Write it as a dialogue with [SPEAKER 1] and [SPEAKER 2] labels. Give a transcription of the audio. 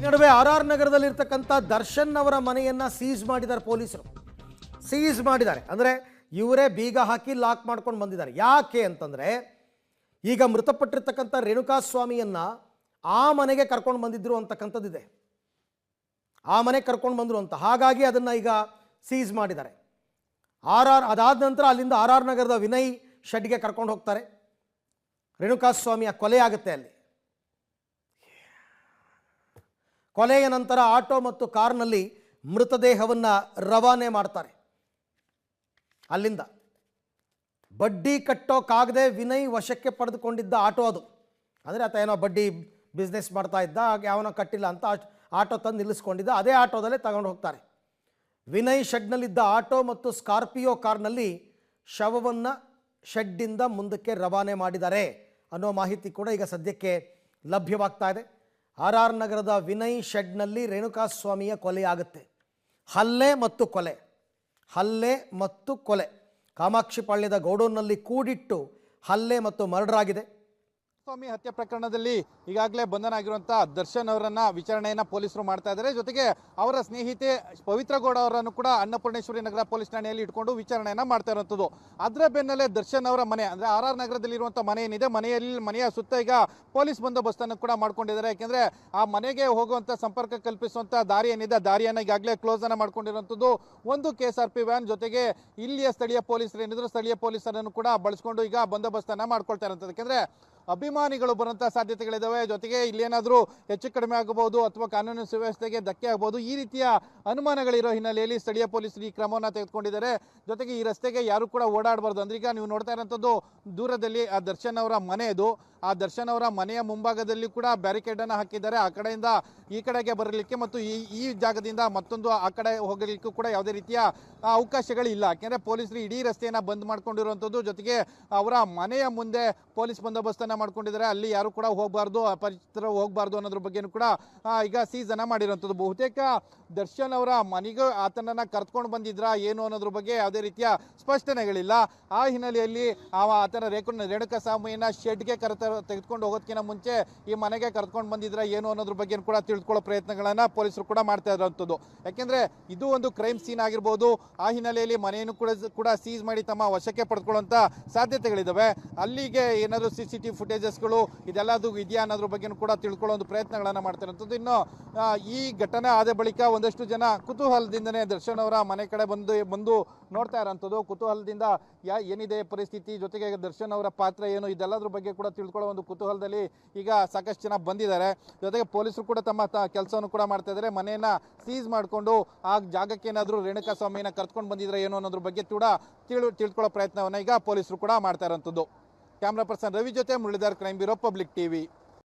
[SPEAKER 1] ಈ ನಡುವೆ R R ನಗರದಲ್ಲಿರ್ತಕ್ಕಂಥ Darshan ಅವರ ಮನೆಯನ್ನ ಸೀಸ್ ಮಾಡಿದ್ದಾರೆ ಪೊಲೀಸರು. ಸೀಸ್ ಮಾಡಿದ್ದಾರೆ. ಅಂದರೆ ಇವರೇ ಬೀಗ ಹಾಕಿ ಲಾಕ್ ಮಾಡ್ಕೊಂಡು ಬಂದಿದ್ದಾರೆ. ಯಾಕೆ ಅಂತಂದರೆ ಈಗ ಮೃತಪಟ್ಟಿರ್ತಕ್ಕಂಥ ರೇಣುಕಾಸ್ವಾಮಿಯನ್ನ ಆ ಮನೆಗೆ ಕರ್ಕೊಂಡು ಬಂದಿದ್ರು ಅಂತಕ್ಕಂಥದ್ದಿದೆ. ಆ ಮನೆಗೆ ಕರ್ಕೊಂಡು ಬಂದರು ಅಂತ. ಹಾಗಾಗಿ ಅದನ್ನು ಈಗ ಸೀಸ್ ಮಾಡಿದ್ದಾರೆ. ಆರ್ ಆರ್ ಅದಾದ ನಂತರ ಅಲ್ಲಿಂದ ಆರ್ ಆರ್ ನಗರದ ವಿನಯ್ ಶೆಡ್ಗೆ ಕರ್ಕೊಂಡು ಹೋಗ್ತಾರೆ. ರೇಣುಕಾಸ್ವಾಮಿಯ ಕೊಲೆ ಆಗುತ್ತೆ ಅಲ್ಲಿ. ಕೊಲೆಯ ನಂತರ ಆಟೋ ಮತ್ತು ಕಾರ್ನಲ್ಲಿ ಮೃತದೇಹವನ್ನು ರವಾನೆ ಮಾಡ್ತಾರೆ. ಅಲ್ಲಿಂದ ಬಡ್ಡಿ ಕಟ್ಟೋಕ್ಕಾಗದೆ ವಿನಯ್ ವಶಕ್ಕೆ ಪಡೆದುಕೊಂಡಿದ್ದ ಆಟೋ ಅದು. ಅಂದರೆ ಆತ ಏನೋ ಬಡ್ಡಿ ಬಿಸ್ನೆಸ್ ಮಾಡ್ತಾ ಇದ್ದ, ಹಾಗೆ ಯಾವನೋ ಕಟ್ಟಿಲ್ಲ ಅಂತ ಆಟೋ ತಂದು ನಿಲ್ಲಿಸ್ಕೊಂಡಿದ್ದ, ಅದೇ ಆಟೋದಲ್ಲೇ ತಗೊಂಡು ಹೋಗ್ತಾರೆ. ವಿನಯ್ ಶೆಡ್ನಲ್ಲಿದ್ದ ಆಟೋ ಮತ್ತು ಸ್ಕಾರ್ಪಿಯೋ ಕಾರ್ನಲ್ಲಿ ಶವವನ್ನು ಶೆಡ್ಡಿಂದ ಮುಂದಕ್ಕೆ ರವಾನೆ ಮಾಡಿದ್ದಾರೆ ಅನ್ನೋ ಮಾಹಿತಿ ಕೂಡ ಈಗ ಸದ್ಯಕ್ಕೆ ಲಭ್ಯವಾಗ್ತಾ ಇದೆ. ಆರ್ ಆರ್ ನಗರದ ವಿನಯ್ ಶೆಡ್ನಲ್ಲಿ ರೇಣುಕಾಸ್ವಾಮಿಯ ಕೊಲೆ ಆಗುತ್ತೆ. ಹಲ್ಲೆ ಮತ್ತು ಕೊಲೆ, ಹಲ್ಲೆ ಮತ್ತು ಕೊಲೆ. ಕಾಮಾಕ್ಷಿಪಾಳ್ಯದ ಗೌಡೋನ್ನಲ್ಲಿ ಕೂಡಿಟ್ಟು ಹಲ್ಲೆ ಮತ್ತು ಮರ್ಡರ್ ಆಗಿದೆ.
[SPEAKER 2] ಸ್ವಾಮಿ ಹತ್ಯೆ ಪ್ರಕರಣದಲ್ಲಿ ಈಗಾಗಲೇ ಬಂಧನ ಆಗಿರುವಂತಹ ದರ್ಶನ್ ಅವರನ್ನ ವಿಚಾರಣೆಯನ್ನ ಪೊಲೀಸರು ಮಾಡ್ತಾ ಇದ್ದಾರೆ. ಜೊತೆಗೆ ಅವರ ಸ್ನೇಹಿತೆ ಪವಿತ್ರ ಗೌಡ ಅವರನ್ನು ಕೂಡ ಅನ್ನಪೂರ್ಣೇಶ್ವರಿ ನಗರ ಪೊಲೀಸ್ ಠಾಣೆಯಲ್ಲಿ ಇಟ್ಕೊಂಡು ವಿಚಾರಣೆಯನ್ನ ಮಾಡ್ತಾ ಇರುವಂತದ್ದು. ಅದರ ಬೆನ್ನಲ್ಲೇ ದರ್ಶನ್ ಅವರ ಮನೆ, ಅಂದ್ರೆ ಆರ್ ಆರ್ ನಗರದಲ್ಲಿರುವಂತಹ ಮನೆ ಏನಿದೆ, ಮನೆಯಲ್ಲಿ, ಮನೆಯ ಸುತ್ತ ಈಗ ಪೊಲೀಸ್ ಬಂದೋಬಸ್ತನ್ನು ಕೂಡ ಮಾಡ್ಕೊಂಡಿದ್ದಾರೆ. ಯಾಕೆಂದ್ರೆ ಆ ಮನೆಗೆ ಹೋಗುವಂತ ಸಂಪರ್ಕ ಕಲ್ಪಿಸುವಂತ ದಾರಿ ಏನಿದೆ ದಾರಿಯನ್ನು ದಾರಿಯನ್ನ ಈಗಾಗಲೇ ಕ್ಲೋಸ್ ಅನ್ನ ಮಾಡ್ಕೊಂಡಿರುವಂತದ್ದು ಒಂದು K S R P van. ಜೊತೆಗೆ ಇಲ್ಲಿಯ ಸ್ಥಳೀಯ ಪೊಲೀಸರು ಏನಿದ್ರು ಸ್ಥಳೀಯ ಪೊಲೀಸರನ್ನು ಕೂಡ ಬಳಸ್ಕೊಂಡು ಈಗ ಬಂದೋಬಸ್ತನ್ನ ಮಾಡ್ಕೊಳ್ತಾ ಇರುವಂತದ್ದು. ಯಾಕೆಂದ್ರೆ ಅಭಿಮಾನಿಗಳು ಬರುವಂತಹ ಸಾಧ್ಯತೆಗಳಿದಾವೆ. ಜೊತೆಗೆ ಇಲ್ಲೇನಾದರೂ ಹೆಚ್ಚು ಕಡಿಮೆ ಆಗಬಹುದು ಅಥವಾ ಕಾನೂನು ಸುವ್ಯವಸ್ಥೆಗೆ ಧಕ್ಕೆ ಆಗಬಹುದು, ಈ ರೀತಿಯ ಅನುಮಾನಗಳಿರೋ ಹಿನ್ನೆಲೆಯಲ್ಲಿ ಸ್ಥಳೀಯ ಪೊಲೀಸರು ಈ ಕ್ರಮವನ್ನು ತೆಗೆದುಕೊಂಡಿದ್ದಾರೆ. ಜೊತೆಗೆ ಈ ರಸ್ತೆಗೆ ಯಾರು ಕೂಡ ಓಡಾಡಬಾರ್ದು. ಅಂದ್ರೆ ಈಗ ನೀವು ನೋಡ್ತಾ ಇರೋಂಥದ್ದು ದೂರದಲ್ಲಿ ಆ ದರ್ಶನ್ ಅವರ ಮನೆ ಇದು. ಆ ದರ್ಶನ್ ಅವರ ಮನೆಯ ಮುಂಭಾಗದಲ್ಲಿ ಕೂಡ ಬ್ಯಾರಿಕೇಡ್ ಅನ್ನು ಹಾಕಿದ್ದಾರೆ. ಆ ಕಡೆಯಿಂದ ಈ ಕಡೆಗೆ ಬರಲಿಕ್ಕೆ ಮತ್ತು ಈ ಈ ಜಾಗದಿಂದ ಮತ್ತೊಂದು ಆ ಕಡೆ ಹೋಗಲಿಕ್ಕೂ ಕೂಡ ಯಾವುದೇ ರೀತಿಯ ಅವಕಾಶಗಳಿಲ್ಲ. ಯಾಕೆಂದ್ರೆ ಪೊಲೀಸರು ಇಡೀ ರಸ್ತೆಯನ್ನ ಬಂದ್ ಮಾಡ್ಕೊಂಡಿರುವಂಥದ್ದು ಜೊತೆಗೆ ಅವರ ಮನೆಯ ಮುಂದೆ ಪೊಲೀಸ್ ಬಂದೋಬಸ್ತನ್ನ ಮಾಡ್ಕೊಂಡಿದ್ದಾರೆ. ಅಲ್ಲಿ ಯಾರು ಕೂಡ ಹೋಗಬಾರ್ದು, ಅಪರಿಚಿತರು ಹೋಗಬಾರ್ದು ಅನ್ನೋದ್ರ ಬಗ್ಗೆನೂ ಕೂಡ ಈಗ ಸೀಸ್ ಮಾಡಿರೋಂಥದ್ದು. ಬಹುತೇಕ ದರ್ಶನ್ ಅವರ ಮನೆಗೆ ಆತನನ್ನ ಕರ್ತ್ಕೊಂಡು ಬಂದಿದ್ರ ಏನು ಅನ್ನೋದ್ರ ಬಗ್ಗೆ ಯಾವುದೇ ರೀತಿಯ ಸ್ಪಷ್ಟನೆಗಳಿಲ್ಲ. ಆ ಹಿನ್ನೆಲೆಯಲ್ಲಿ ಆತನ ರೇಖು ರೇಣುಕ ಸ್ವಾಮಿಯನ್ನ ಶೆಡ್ಗೆ ಕರೆತ, ತೆಗೆದುಕೊಂಡು ಹೋಗೋದಕ್ಕಿಂತ ಮುಂಚೆ ಈ ಮನೆಗೆ ಕರ್ತ್ಕೊಂಡು ಬಂದಿದ್ರ ಏನು ಅನ್ನೋದ್ರ ಬಗ್ಗೆ ಕೂಡ ತಿಳ್ಕೊಳ್ಳೋ ಪ್ರಯತ್ನಗಳನ್ನ ಪೊಲೀಸರು ಕೂಡ ಮಾಡ್ತಾ ಇರೋಂಥದ್ದು. ಯಾಕೆಂದ್ರೆ ಇದು ಒಂದು ಕ್ರೈಮ್ ಸೀನ್ ಆಗಿರ್ಬೋದು. ಆ ಹಿನ್ನೆಲೆಯಲ್ಲಿ ಮನೆಯನ್ನು ಕೂಡ ಕೂಡ ಸೀಸ್ ಮಾಡಿ ತಮ್ಮ ವಶಕ್ಕೆ ಪಡ್ಕೊಳ್ಳುವಂತ ಸಾಧ್ಯತೆಗಳಿದ್ದಾವೆ ಅಲ್ಲಿಗೆ ಏನಾದರೂ ಸಿ ಸಿ ಫುಟೇಜಸ್ಗಳು ಇದೆಲ್ಲದು ಇದೆಯಾ ಅನ್ನೋದ್ರ ಬಗ್ಗೆ ಕೂಡ ತಿಳ್ಕೊಳ್ಳೋ ಒಂದು ಪ್ರಯತ್ನಗಳನ್ನು ಮಾಡ್ತಾ ಇರುವಂಥದ್ದು ಇನ್ನು ಈ ಘಟನೆ ಆದ ಬಳಿಕ ಒಂದಷ್ಟು ಜನ ಕುತೂಹಲದಿಂದನೇ ದರ್ಶನ್ ಅವರ ಮನೆ ಕಡೆ ಬಂದು ಬಂದು ನೋಡ್ತಾ ಇರೋಂಥದ್ದು. ಕುತೂಹಲದಿಂದ ಯಾ, ಏನಿದೆ ಪರಿಸ್ಥಿತಿ, ಜೊತೆಗೆ ದರ್ಶನ್ ಅವರ ಪಾತ್ರ ಏನು, ಇದೆಲ್ಲದ್ರ ಬಗ್ಗೆ ಕೂಡ ತಿಳ್ಕೊಳ್ಳೋ ಒಂದು ಕುತೂಹಲದಲ್ಲಿ ಈಗ ಸಾಕಷ್ಟು ಜನ ಬಂದಿದ್ದಾರೆ. ಜೊತೆಗೆ ಪೊಲೀಸರು ಕೂಡ ತಮ್ಮ ಕೆಲಸವನ್ನು ಕೂಡ ಮಾಡ್ತಾ ಇದ್ದಾರೆ. ಮನೆಯನ್ನ ಸೀಸ್ ಮಾಡಿಕೊಂಡು, ಆ ಜಾಗಕ್ಕೆ ಏನಾದರೂ ರೇಣುಕಾ ಸ್ವಾಮಿನ ಕರ್ತ್ಕೊಂಡು ಬಂದಿದ್ರೆ ಏನು ಅನ್ನೋದ್ರ ಬಗ್ಗೆ ಕೂಡ ತಿಳು, ತಿಳ್ಕೊಳ್ಳೋ ಪ್ರಯತ್ನವನ್ನು ಈಗ ಪೊಲೀಸರು ಕೂಡ ಮಾಡ್ತಾ ಇರೋಂಥದ್ದು. ಕ್ಯಾಮ್ರಾ ಪರ್ಸನ್ ರವಿ ಜೊತೆ Muralidhar crime bureau public TV